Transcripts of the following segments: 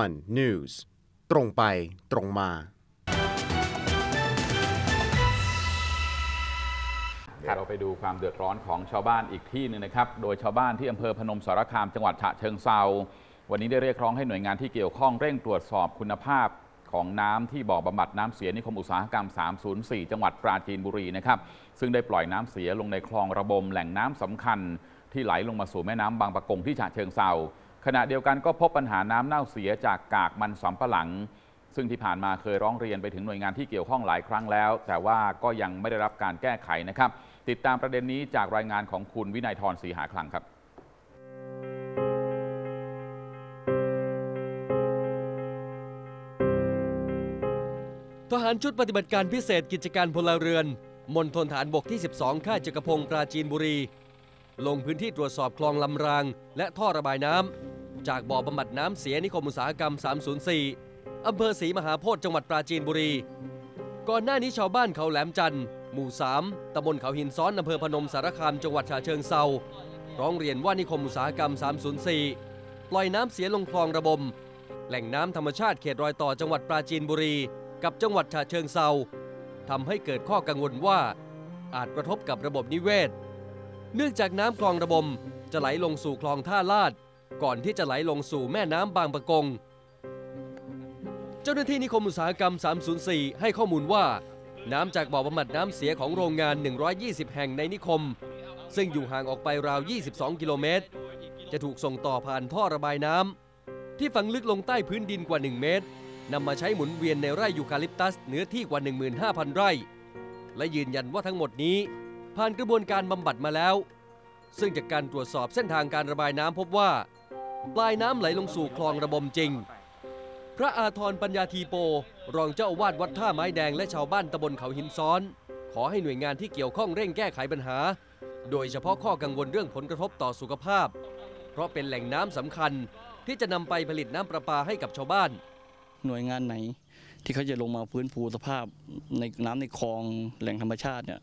one news ตรงไปตรงมา เดี๋ยวเราไปดูความเดือดร้อนของชาวบ้านอีกที่หนึ่งนะครับ โดยชาวบ้านที่อำเภอพนมสารคามจังหวัดฉะเชิงเซาวันนี้ได้เรียกร้องให้หน่วยงานที่เกี่ยวข้องเร่งตรวจสอบคุณภาพของน้ำที่บ่อบำบัดน้ำเสียนิคมอุตสาหกรรม 304 จังหวัดปราจีนบุรีนะครับซึ่งได้ปล่อยน้ำเสียลงในคลองระบมแหล่งน้ำสำคัญ ที่ไหลลงมาสู่แม่น้ำบางปะกงที่ฉะเชิงเซา ขณะเดียวกันก็พบปัญหาน้ำเน่าเสียจากกากมันสำปะหลัง ซึ่งที่ผ่านมาเคยร้องเรียนไปถึงหน่วยงานที่เกี่ยวข้องหลายครั้งแล้ว แต่ว่าก็ยังไม่ได้รับการแก้ไขนะครับ ติดตามประเด็นนี้จากรายงานของคุณวินัยทรศรีหาคลังครับทหารชุดปฏิบัติการพิเศษกิจการพลเรือนมณฑลฐานบกที่ 12 ค่ายจักรพงศ์ปราจีนบุรี ลงพื้นที่ตรวจสอบคลองลำราง และท่อระบายน้ำ จากบ่อบำบัดน้ำเสียนิคมอุตสาหกรรม 304 อำเภอศรีมหาโพธิจังหวัดปราจีนบุรี ก่อนหน้านี้ชาวบ้านเขาแหลมจันทร์หมู่ 3ตำบลเขาหินซ้อนอำเภอพนมสารคามจังหวัดฉะเชิงเซาร้องเรียนว่านิคมอุตสาหกรรม 304 ปล่อยน้ำเสียลงคลองระบม แหล่งน้ำธรรมชาติเขตรอยต่อจังหวัดปราจีนบุรี กับจังหวัดฉะเชิงเซาทำให้เกิดข้อกังวลว่า อาจกระทบกับระบบนิเวศ เนื่องจากน้ำคลองระบมจะไหลลงสู่คลองท่าลาด ก่อนที่จะไหลลงสู่แม่น้ำบางปะกง เจ้าหน้าที่นิคมอุตสาหกรรม 304 ให้ข้อมูลว่า น้ำจากบ่อบำบัดน้ำเสียของโรงงาน 120 แห่งในนิคม ซึ่งอยู่ห่างออกไปราว 22 กิโลเมตร จะถูกส่งต่อผ่านท่อระบายน้ำที่ฝังลึกลงใต้พื้นดินกว่า 1 เมตรนำมาใช้หมุนเวียนในไร่ยูคาลิปตัสเนื้อที่กว่า 15,000 ไร่ และยืนยันว่าทั้งหมดนี้ ผ่านกระบวนการบำบัดมาแล้ว ซึ่งจากการตรวจสอบเส้นทางการระบายน้ำพบว่า ปลายน้ำไหลลงสู่คลองระบมจริง พระอาทรปัญญาทีโป รองเจ้าอาวาสวัดท่าไม้แดงและชาวบ้านตำบลเขาหินซ้อน ขอให้หน่วยงานที่เกี่ยวข้องเร่งแก้ไขปัญหา โดยเฉพาะข้อกังวลเรื่องผลกระทบต่อสุขภาพ เพราะเป็นแหล่งน้ำสำคัญที่จะนำไปผลิตน้ำประปาให้กับชาวบ้าน หน่วยงานไหนที่เขาจะลงมาฟื้นฟูสภาพในน้ำในคลองแหล่งธรรมชาติเนี่ย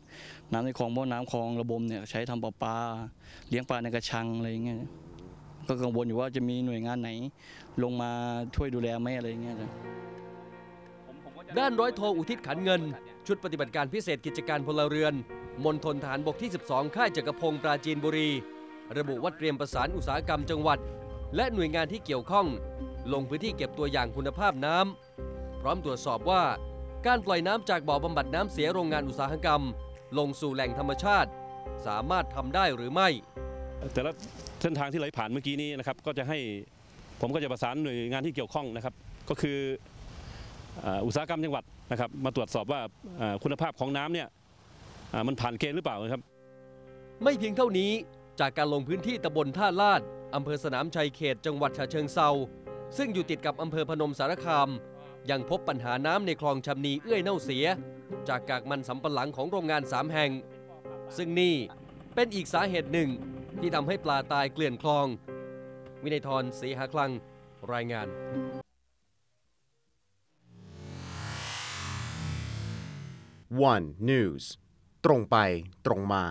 น้ำในคลองบ่อน้ำคลองระบมเนี่ยใช้ทำประปาเลี้ยงปลาในกระชังอะไรอย่างเงี้ย ก็กังวลอยู่ว่าจะมีหน่วยงานไหน ลงมาช่วยดูแลไหมอะไรอย่างเงี้ยจ้ะ ด้านร้อยโทอุทิศขันเงิน ชุดปฏิบัติการพิเศษกิจการพลเรือนมณฑลฐานบกที่ 12 ค่ายจักรพงศ์ปราจีนบุรี ระบุว่าเตรียมประสานอุตสาหกรรมจังหวัด และหน่วยงานที่เกี่ยวข้อง ลงพื้นที่เก็บตัวอย่างคุณภาพน้ำพร้อมตรวจสอบว่า การปล่อยน้ำจากบ่อบำบัดน้ำเสียโรงงานอุตสาหกรรม ลงสู่แหล่งธรรมชาติ สามารถทำได้หรือไม่ แต่ละเส้นทางที่ไหลผ่านเมื่อกี้นี้นะครับ ก็จะให้ผมก็จะประสานหน่วยงานที่เกี่ยวข้องนะครับ ก็คืออุตสาหกรรมจังหวัดนะครับ มาตรวจสอบว่าคุณภาพของน้ำเนี่ยมันผ่านเกณฑ์หรือเปล่านะครับ ไม่เพียงเท่านี้จากการลงพื้นที่ตำบลท่าลาดอำเภอสนามชัยเขตจังหวัดฉะเชิงเซาซึ่งอยู่ติดกับอำเภอพนมสารคาม ยังพบปัญหาน้ำในคลองชำนีเอื้อยเน่าเสีย จากกากมันสำปะหลังของโรงงานสามแห่ง ซึ่งนี่เป็นอีกสาเหตุหนึ่ง ที่ทำให้ปลาตายเกลื่อนคลอง วินัยทรศรีหาคลัง รายงาน one news ตรงไปตรงมา